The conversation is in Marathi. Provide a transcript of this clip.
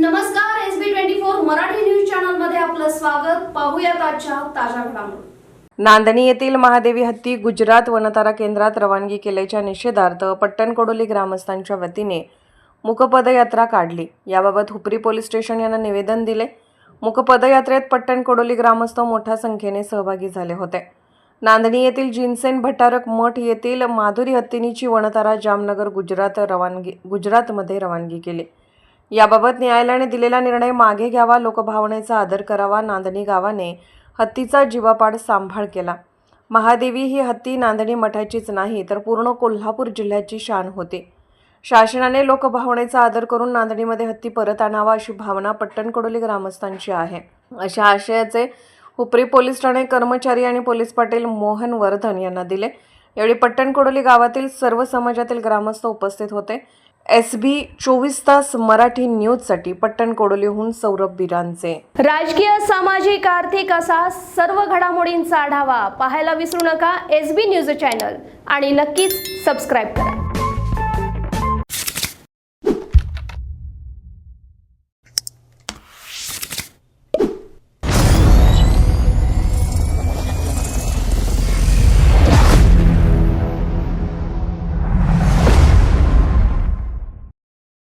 नमस्कार S B twenty four Marathi news चॅनलमध्ये आपलं स्वागत. पाहूयात आजच्या ताज्या घडामोडी. नांदणी येथील महादेवी हत्ती गुजरात वनतारा केंद्रात रवानगी केल्याच्या निषेधार्थ पट्टणकोडोली ग्रामस्थांच्या वतीने मुकपदयात्रा काढली. याबाबत हुपरी पोलीस स्टेशन यांना निवेदन दिले. मुकपदयात्रेत पट्टणकोडोली ग्रामस्थ मोठ्या संख्येने सहभागी झाले होते. नांदणी येथील जिनसेन भटारक मठ येथील माधुरी हत्तीनीची वनतारा जामनगर गुजरात रवानगी गुजरातमध्ये रवानगी केली. याबाबत न्यायालयाने दिलेला निर्णय मागे घ्यावा लोकभावनेचा आदर करावा नांदणी गावाने हत्तीचा जीवापाड सांभाळ केला. महादेवी ही हत्ती नांदणी मठाचीच नाही तर पूर्ण कोल्हापूर जिल्ह्याची शान होती. शासनाने लोकभावनेचा आदर करून नांदणीमध्ये हत्ती परत आणावा अशी भावना पट्टणकडोली ग्रामस्थांची आहे. अशा आशयाचे हुपरी पोलीस ठाणे कर्मचारी आणि पोलीस पाटील मोहन वर्धन यांना दिले. यावेळी पट्टणकोडोली गावातील सर्व समाजातील ग्रामस्थ उपस्थित होते. एस बी चोवीस तास मराठी न्यूजसाठी पट्टणकोडोलीहून सौरभ बिरांचे. राजकीय सामाजिक आर्थिक असा सर्व घडामोडींचा आढावा पाहायला विसरू नका एस बी न्यूज चॅनल आणि नक्कीच सबस्क्राईब करा.